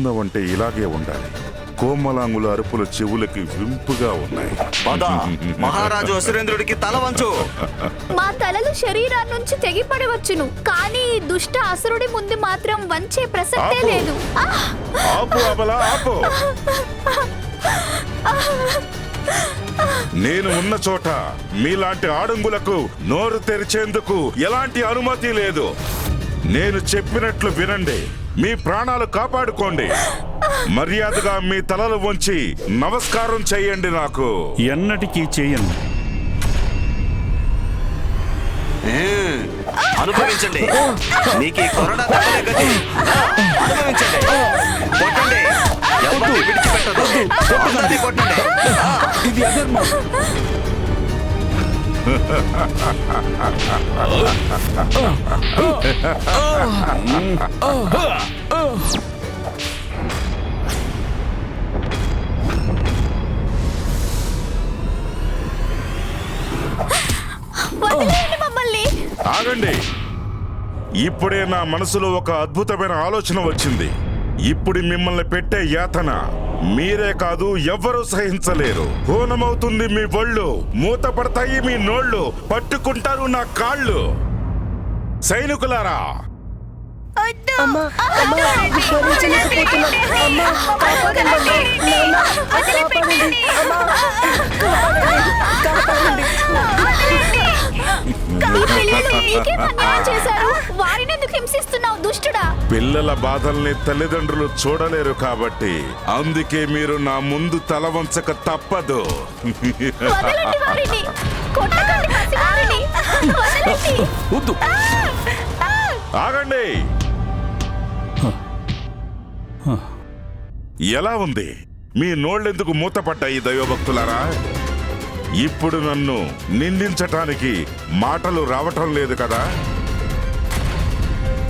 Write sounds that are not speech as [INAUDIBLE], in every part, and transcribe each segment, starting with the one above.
ఆనందం అంటే ఇలాగే ఉండాలి. కోమలాంగుల అరుపుల చెవులకి వింపుగా ఉన్నాయి. పద. [LAUGHS] మహారాజు అసురేంద్రుడికి తల వంచు. మా తలలు శరీరాన్ని నుంచి తెగిపడవచ్చును కానీ ఈ దుష్ట అసురుడి ముందు మాత్రం వంచే ప్రసక్తే. లేదు. ఆ! ఆపు అబలా ఆపు. నేను ఉన్న చోట మీలాంటి ఆడంగులకు నోరు తెరిచేందుకు ఎలాంటి అనుమతి లేదు. నేను చెప్పినట్లు వినండి. మీ ప్రాణాలు కాపాడుకోండి. మర్యాదగా మీ తలలు వంచి నమస్కారం చేయండి నాకు. ఎన్నటికీ చేయను అనుభవించండి. మీకు కరోనా తప్పలే గతి అనుభవించండి. కొట్టండి. ఎవరిని విడిచిపెట్టదు అందరినీ కొట్టండి. ఇది అధర్మం. వదిలేయండి మమ్మల్ని. ఆగండి. ఇప్పుడే నా మనసులో ఒక అద్భుతమైన ఆలోచన వచ్చింది. ఇప్పుడు మిమ్మల్ని పెట్టే యాతన మీరే కాదు ఎవ్వరూ సహించలేరు హోనమవుతుంది మీ ఒళ్ళు మూత పడతాయి మీ నోళ్ళు పట్టుకుంటారు నా కాళ్ళు సైనికులారా అమ్మా నీకేం అన్యాయం చేశారు? వారిని ఎందుకు హింసిస్తున్నావు దుష్టుడా? పిల్లల బాధల్ని తల్లిదండ్రులు చూడలేరు కాబట్టి అందుకే మీరు నా ముందు తల వంచక తప్పదు. వదలండి వారిని. కొట్టకండి పసివారిని వదలండి. వద్దు. ఆగండి. ఎలా ఉంది? మీ నోళ్ళెందుకు మూతపడ్డాయి దైవభక్తులారా? ఇప్పుడు నన్ను నిందించటానికి మాటలు రావటం లేదు కదా?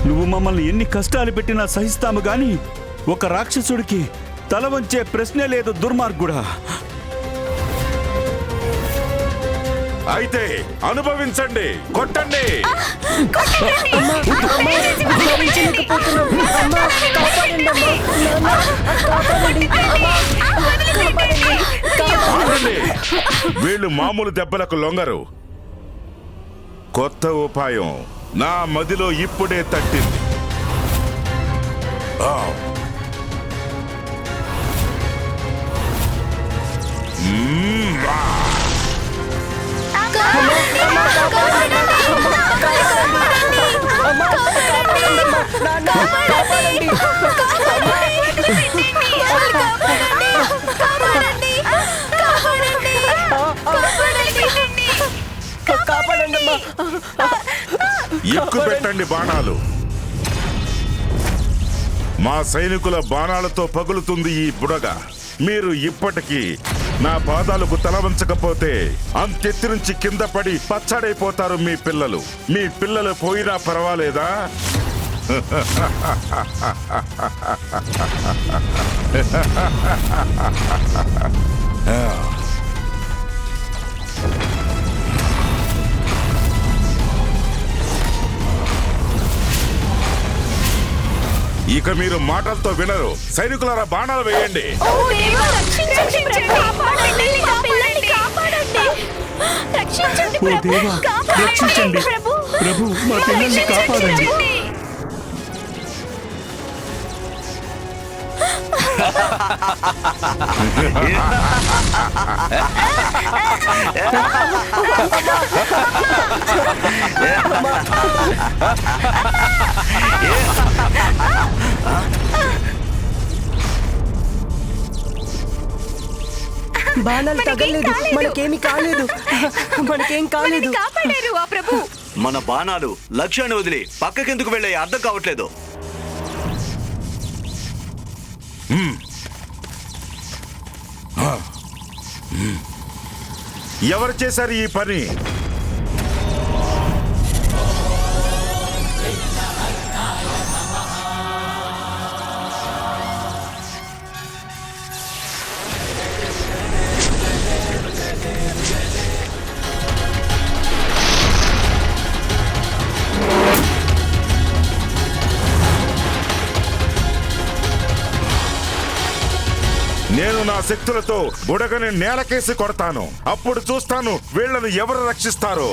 నువ్వు మమ్మల్ని ఎన్ని కష్టాలు పెట్టినా సహిస్తాము గాని ఒక రాక్షసుడికి తల వంచే ప్రశ్నే లేదు దుర్మార్గుడా. అయితే అనుభవించండి కొట్టండి. వీళ్ళు మామూలు దెబ్బలకు లొంగరు. కొత్త ఉపాయం నా మదిలో ఇప్పుడే తట్టింది. ఆ. ఎక్కు పెట్టండి బాణాలు. మా సైనికుల బాణాలతో పగులుతుంది ఈ బుడగ. మీరు ఇప్పటికీ నా పాదాలకు తల వంచకపోతే అంతెత్తి నుంచి కింద పడి పచ్చడైపోతారు మీ పిల్లలు. మీ పిల్లలు పోయినా పర్వాలేదా? [LAUGHS] ఇక మీరు మాటలతో వినరు. సైనికులారా బాణాలు వేయండి. ఓ దేవా, రక్షించండి ప్రభు. కాపాడండి, మా పిల్లల్ని కాపాడండి. బాణాలు తగలేదు మనకేమి కాలేదు. మనకేం కాలేదు. కాపాడారు ఆ ప్రభు. మన బాణాలు లక్ష్యాన్ని వదిలి పక్కకెందుకు వెళ్ళే అర్థం కావట్లేదు. ఎవరు చేశారు ఈ పని? నేను నా శక్తులతో బుడగని నేలకేసి కొడతాను. అప్పుడు చూస్తాను వీళ్ళను ఎవరు రక్షిస్తారు.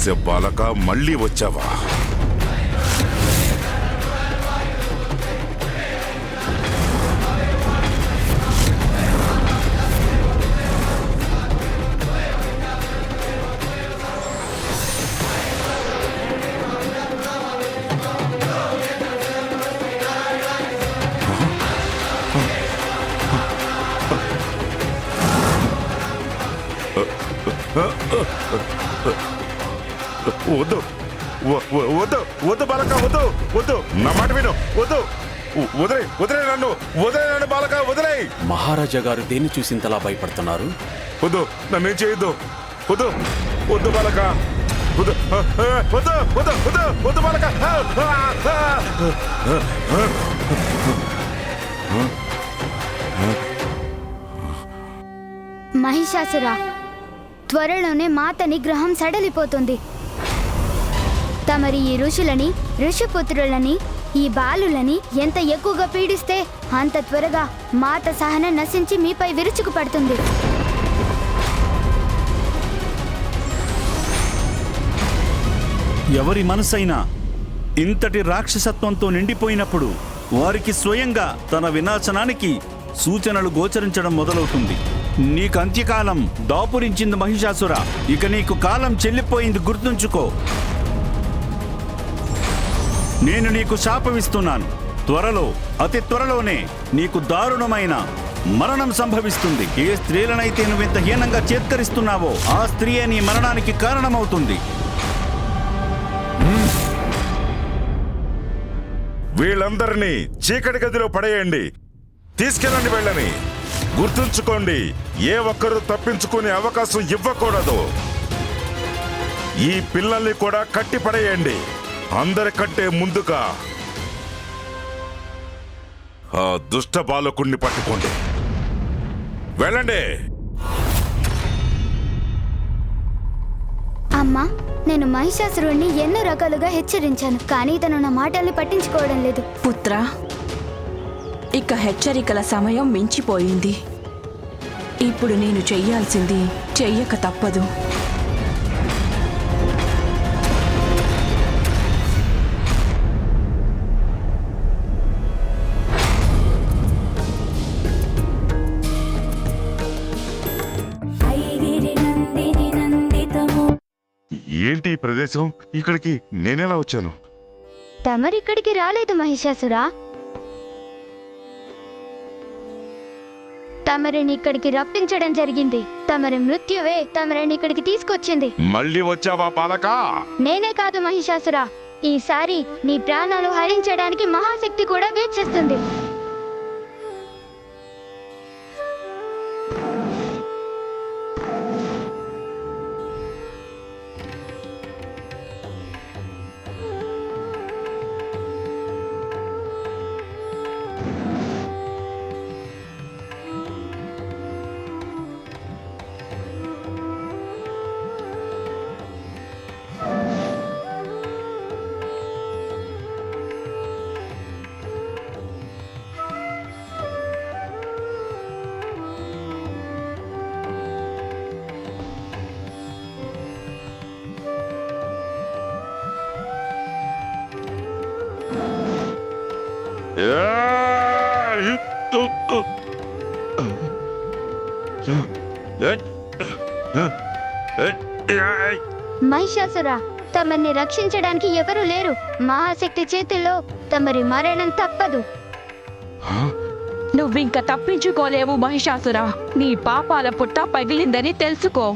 చేసే బాలక మళ్ళీ వచ్చావా? వదిలే నన్ను వదిలే నన్ను బాలక వదిలే మహారాజా గారు దేన్ని చూసి ఇంతలా భయపడుతున్నారు? వద్దు నన్నేం చేయొద్దు. వద్దు వద్దు బాలక. వద్దు వద్దు వద్దు వద్దు వద్దు బాలక. మహిషాసుర త్వరలోనే మాత నిగ్రహం సడలిపోతుంది. తమరి ఈ ఋషులని ఋషిపుత్రులని ఈ బాలులని ఎంత ఎక్కువగా పీడిస్తే అంత త్వరగా మాత సహనం నశించి మీపై విరుచుకు పడుతుంది. ఎవరి మనసైనా ఇంతటి రాక్షసత్వంతో నిండిపోయినప్పుడు వారికి స్వయంగా తన వినాశనానికి సూచనలు గోచరించడం మొదలవుతుంది. నీకు అంత్యకాలం దాపురించింది మహిషాసుర ఇక నీకు కాలం చెల్లిపోయింది గుర్తుంచుకో. నేను నీకు శాపమిస్తున్నాను త్వరలో అతి త్వరలోనే నీకు దారుణమైన మరణం సంభవిస్తుంది. ఏ స్త్రీలనైతే నువ్వు ఇంత హీనంగా చేత్కరిస్తున్నావో ఆ స్త్రీయే నీ మరణానికి కారణమవుతుంది. వీళ్ళందరినీ చీకటి గదిలో పడేయండి. తీసుకెళ్ళండి వెళ్ళని. గుర్తుంచుకోండి ఏ ఒక్కరూ తప్పించుకునే అవకాశం ఇవ్వకూడదు. ఈ పిల్లల్ని కూడా కట్టి పడేయండి అందరికంటే ముందుగా ఆ దుష్ట బాలకుణ్ణి పట్టుకోండి. వెళ్ళండి. అమ్మా నేను మహిషాసురుణ్ణి ఎన్నో రకాలుగా హెచ్చరించాను కానీ తను నా మాటల్ని పట్టించుకోవడం లేదు. పుత్ర ఇక హెచ్చరికల సమయం మించిపోయింది. ఇప్పుడు నేను చెయ్యాల్సింది చెయ్యక తప్పదు. ఏంటి ఈ ప్రదేశం? ఇక్కడికి నేనెలా వచ్చాను? తమరిక్కడికి రాలేదు మహిషాసురా. తమరిని ఇక్కడికి రప్పించడం జరిగింది. తమరి మృత్యువే తమరిని ఇక్కడికి తీసుకొచ్చింది. మళ్ళీ వచ్చావా బాలకా నేనే కాదు మహిషాసురా. ఈసారి నీ ప్రాణాలు హరించడానికి మహాశక్తి కూడా వేచేస్తుంది. మహిషాసుర తమని రక్షించడానికి ఎవరూ లేరు మహాశక్తి చేతిలో తమరి మరణం తప్పదు నువ్వింక తప్పించుకోలేవు మహిషాసురా నీ పాపాల పుట్ట పగిలిందని తెలుసుకో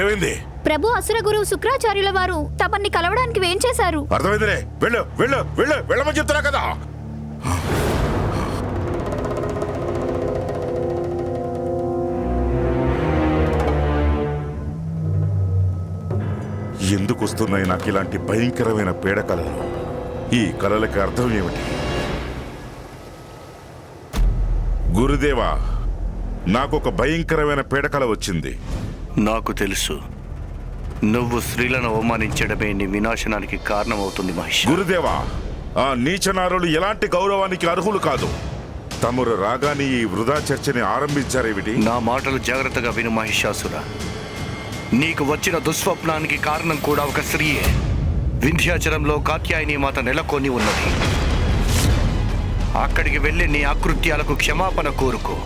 ఏమైంది? ప్రభు అసుర గురువు శుక్రాచార్యుల వారు తమన్ని కలవడానికి వేం చేశారు? అర్థమైందిలే. వెళ్ళు వెళ్ళు వెళ్ళు వెళ్ళమని చెప్తున్నా కదా. ఎందుకు వస్తున్నాయి నాకు ఇలాంటి భయంకరమైన పీడ కళలు? ఈ కళలకి అర్థం ఏమిటి? గురుదేవా నాకు ఒక భయంకరమైన పీడకల వచ్చింది. నాకు తెలుసు. నువ్వు స్త్రీలను అవమానించడమే నీ వినాశనానికి కారణమవుతుంది మహేష్. గురుదేవా ఆ నీచనారులు ఎలాంటి గౌరవానికి అర్హులు కాదు. తమరు రాగానే ఈ వృధా చర్చని ఆరంభించారేమిటి నా మాటలు జాగ్రత్తగా విను మహిషాసుర. నీకు వచ్చిన దుస్వప్నానికి కారణం కూడా ఒక స్త్రీయే. వింధ్యాచలంలో కాత్యాయని మాత నెలకొని ఉన్నది. అక్కడికి వెళ్ళి నీ అకృత్యాలకు క్షమాపణ కోరుకో.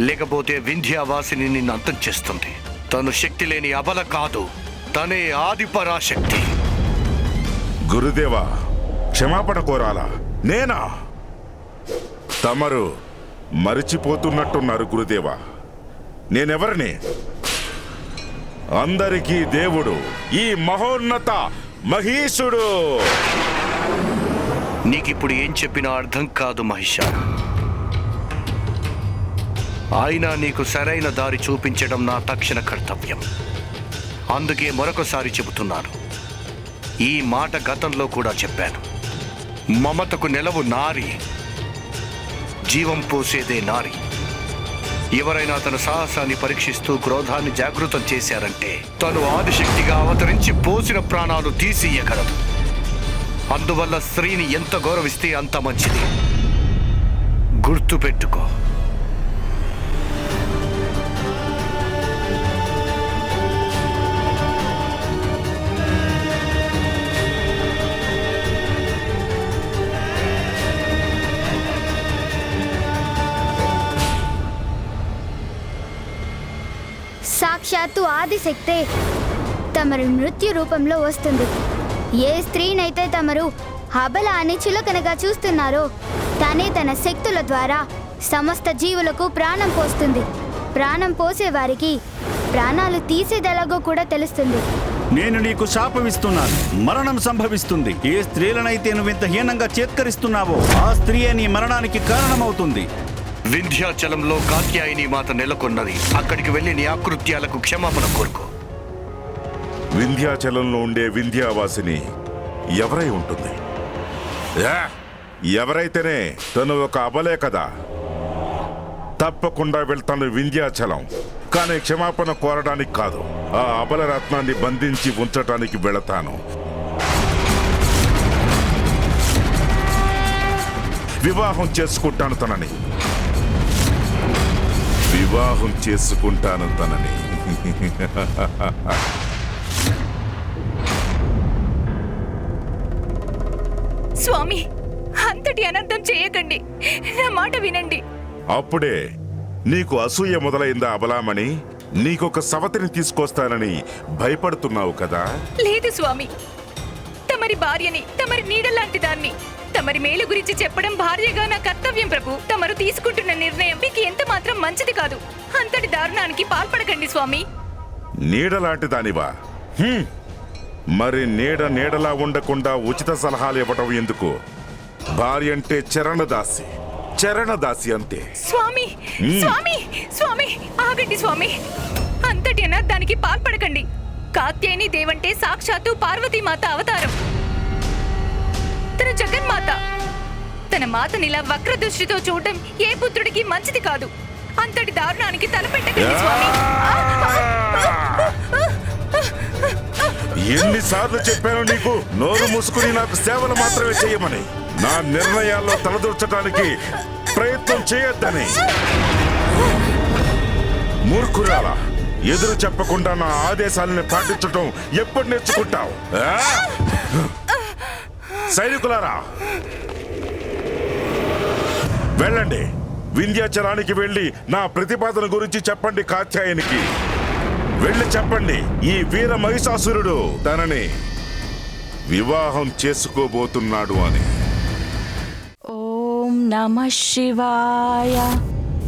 లేకపోతే వింధ్యావాసిని నిన్ను అంతం చేస్తుంది. తను శక్తి లేని అబల కాదు. తనే ఆదిపరాశక్తి. గురుదేవా క్షమాపణ కోరాలా? నేనా? తమరు మరిచిపోతున్నట్టున్నారు గురుదేవా. నేనెవరిని? అందరికీ దేవుడు ఈ మహోన్నత మహీషుడు. నీకిప్పుడు ఏం చెప్పినా అర్థం కాదు మహిష. ఆయన నీకు సరైన దారి చూపించడం నా తక్షణ కర్తవ్యం. అందుకే మరొకసారి చెబుతున్నాను. ఈ మాట గతంలో కూడా చెప్పాను. మమతకు నెలవు నారి. జీవం పోసేదే నారి. ఎవరైనా తన సాహసాన్ని పరీక్షిస్తూ క్రోధాన్ని జాగృతం చేశారంటే తను ఆదిశక్తిగా అవతరించి పోసిన ప్రాణాలు తీసియగలదు అందువల్ల స్త్రీని ఎంత గౌరవిస్తే అంత మంచిది. గుర్తుపెట్టుకో. సాక్షాత్తు ఆదిశక్తే తమరు మృత్యు రూపంలో వస్తుంది. ఏ స్త్రీనైతే తమరు హబల అని చులకనగా చూస్తున్నారో తనే తన శక్తుల ద్వారా సమస్త జీవులకు ప్రాణం పోస్తుంది. ప్రాణం పోసేవారికి ప్రాణాలు తీసేదెలాగో కూడా తెలుస్తుంది. నేను నీకు శాపమిస్తున్నాను మరణం సంభవిస్తుంది. ఏ స్త్రీలనైతే నువ్వింత హీనంగా చేత్కరిస్తున్నావో ఆ స్త్రీయే నీ మరణానికి కారణమవుతుంది. వింధ్యాచలంలో కాత్యాయని మాత నెలకొన్నది. అక్కడికి వెళ్ళి నీ ఆకృత్యాలకు క్షమాపణ కోరుకో. వింధ్యాచలంలో ఉండే వింధ్యావాసిని ఎవరై ఉంటుంది? యా! ఎవరైతేనే తను ఒక అబలే కదా? తప్పకుండా వెళ్తాను వింధ్యాచలం. కానీ క్షమాపణ కోరడానికి కాదు. ఆ అబల రత్నాన్ని బంధించి ఉంచటానికి వెళతాను. వివాహం చేసుకుంటాను తనని. వివాహం చేసుకుంటాను తనని స్వామి అంతటి అనర్థం చేయకండి. నా మాట వినండి. అప్పుడే నీకు అసూయ మొదలైందా అబలామణి? నీకొక సవతిని తీసుకొస్తానని భయపడుతున్నావు కదా? లేదు స్వామి. తమరి భార్యని తమరి నీడలాంటి దాన్ని తమరి మేలు గురించి చెప్పడం భార్యగా నా కర్తవ్యం ప్రభు. తమరు తీసుకుంటున్న నిర్ణయం మీకు ఎంత మాత్రం మంచిది కాదు. అంతటి దారుణానికి పాల్పడకండి స్వామి. నీడలాంటి దానివా హ్మ్. మరి నీడ నీడలా ఉండకుండా ఉచిత సలహాలు ఇవ్వటం ఎందుకు? భార్య అంటే చరణదాసి. చరణదాసి అంతే స్వామి స్వామి స్వామి ఆగండి స్వామి. అంతటి అనర్థానికి పాల్పడకండి. కాత్యాయని దేవంటే సాక్షాత్తు పార్వతీమాత అవతారం. జగన్మాత. తన మాతని ఇలా వక్ర దృష్టితో చూడటం ఏ పుత్రుడికి మంచిది కాదు. అంతటి దారుణానికి తలపెట్టకండి స్వామి. ఎన్నిసార్లు చెప్పాను నీకు? నోరు మూసుకుని నాకు సేవలు మాత్రమే చేయమని నా నిర్ణయాల్లో తలదూర్చడానికి ప్రయత్నం చేయొద్దని. మూర్ఖురాలా ఎదురు చెప్పకుండా నా ఆదేశాలను పాటించటం ఎప్పుడు నేర్చుకుంటావు? సైనికులారా వెళ్ళండి. వింధ్యాచలానికి వెళ్ళి నా ప్రతిపాదన గురించి చెప్పండి కాత్యాయనికి. వెళ్ళి చెప్పండి ఈ వీర మహిషాసురుడు తనని వివాహం చేసుకోబోతున్నాడు అని. ఓం నమ శివాయ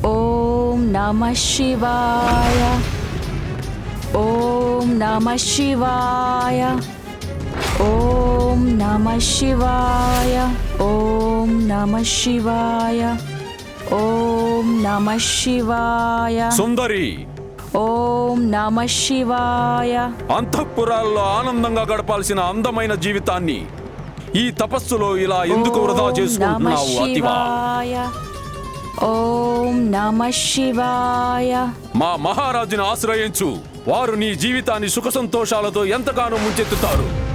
ఓం నమ శివాయ ఓం నమ శివాయ. ఓం నమ శివాయ ఓం నమ శివాయ ఓం నమ శివాయ. సుందరి. ఓం నమ శివాయ. అంతఃపురాల్లో ఆనందంగా గడపాల్సిన అందమైన జీవితాన్ని ఈ తపస్సులో ఇలా ఎందుకు వృధా చేసుకుంటున్నావు అతివా? శివాయ. ఓం నమ శివాయ. మా మహారాజుని ఆశ్రయించు. వారు నీ జీవితాన్ని సుఖ సంతోషాలతో ఎంతగానో ముంచెత్తుతారు.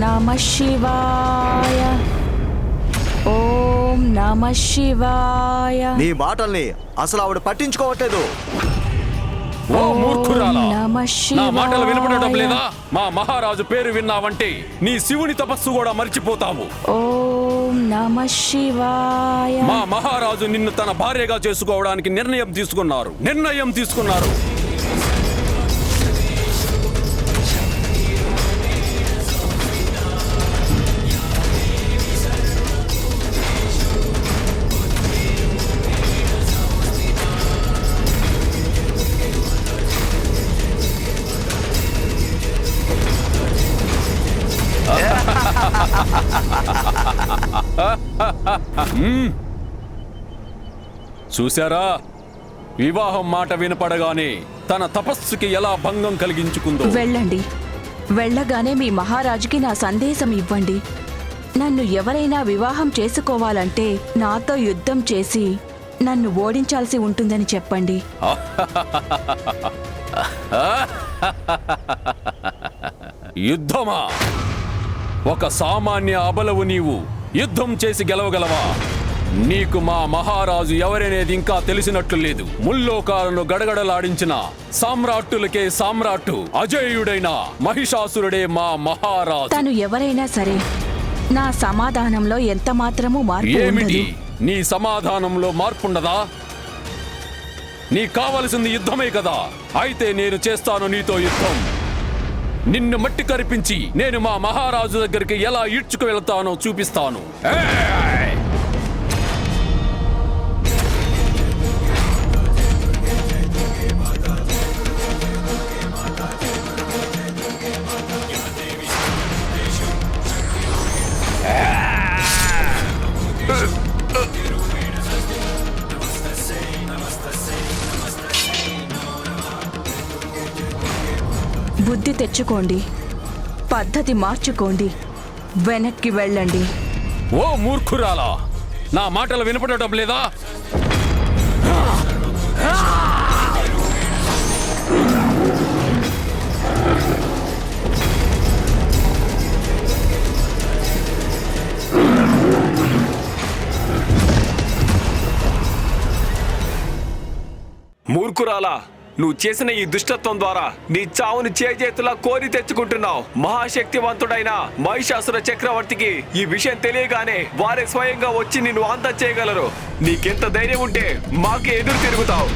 నమ శివాయ. ఓం నమ శివాయ. నీ మాటల్ని అసలు ఆవిడ పట్టించుకోవట్లేదు. ఓ మూర్ఖురాలా నమ నా మాటలు వినపడటం శివాయ. లేదా? మా మహారాజు పేరు విన్నావంటే నీ శివుని తపస్సు కూడా మర్చిపోతావు. ఓం నమ శివాయ. మా మహారాజు నిన్ను తన భార్యగా చేసుకోవడానికి నిర్ణయం తీసుకున్నారు. నిర్ణయం తీసుకున్నారు. చూశారా? వివాహం మాట వినపడగానే తన తపస్సుకి ఎలా భంగం కలిగించుకుందో. వెళ్ళండి. వెళ్ళగానే మీ మహారాజుకి నా సందేశం ఇవ్వండి. నన్ను ఎవరైనా వివాహం చేసుకోవాలంటే నాతో యుద్ధం చేసి నన్ను ఓడించాల్సి ఉంటుందని చెప్పండి. [LAUGHS] యుద్ధమా? ఒక సామాన్య అబలవు నీవు యుద్ధం చేసి గెలవగలవా? నీకు మా మహారాజు ఎవరనేది ఇంకా తెలిసినట్లు లేదు. ముల్లోకాలను గడగడలాడించిన సామ్రాట్టులకే సామ్రాట్టు అజేయుడైన మహిషాసురుడే మా మహారాజు. తను ఎవరైనా సరే నా సమాధానంలో ఎంత మాత్రము మార్పు ఏమిటి? ఉండదు నీ సమాధానంలో మార్పుండదా? నీ కావలసింది యుద్ధమే కదా. అయితే నేను చేస్తాను నీతో యుద్ధం. నిన్ను మట్టి కరిపించి నేను మా మహారాజు దగ్గరికి ఎలా ఈడ్చుకు వెళ్తానో చూపిస్తాను. ఏయ్! తెచ్చుకోండి పద్ధతి మార్చుకోండి. వెనక్కి వెళ్ళండి. ఓ మూర్ఖురాలా నా మాటలు వినపడటం లేదా? మూర్ఖురాలా నువ్వు చేసిన ఈ దుష్టత్వం ద్వారా నీ చావుని చేజేతులా కోరి తెచ్చుకుంటున్నావు. మహాశక్తివంతుడైన మహిషాసుర చక్రవర్తికి ఈ విషయం తెలియగానే వారే స్వయంగా వచ్చి నిన్ను అంతం చేయగలరు. నీకెంత ధైర్యం ఉంటే మాకే ఎదురు తిరుగుతావు.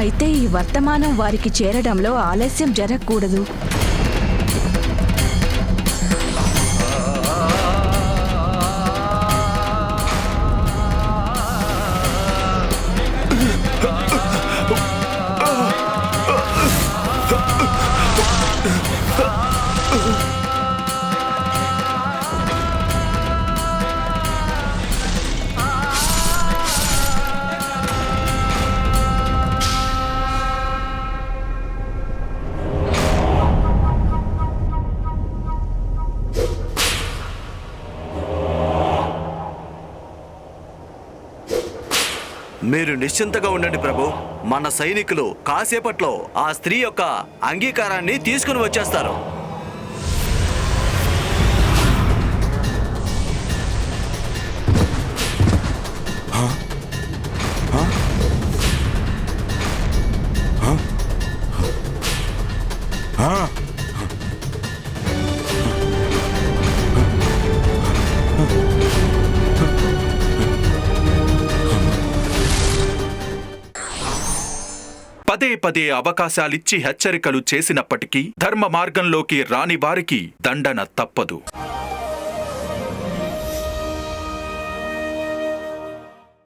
అయితే ఈ వర్తమానం వారికి చేరడంలో ఆలస్యం జరగకూడదు. మీరు నిశ్చింతగా ఉండండి ప్రభు. మన సైనికులు కాసేపట్లో ఆ స్త్రీ యొక్క అంగీకారాన్ని తీసుకుని వచ్చేస్తారు. పదే అవకాశాలిచ్చి హెచ్చరికలు చేసినప్పటికీ ధర్మ మార్గంలోకి రాని వారికి దండన తప్పదు.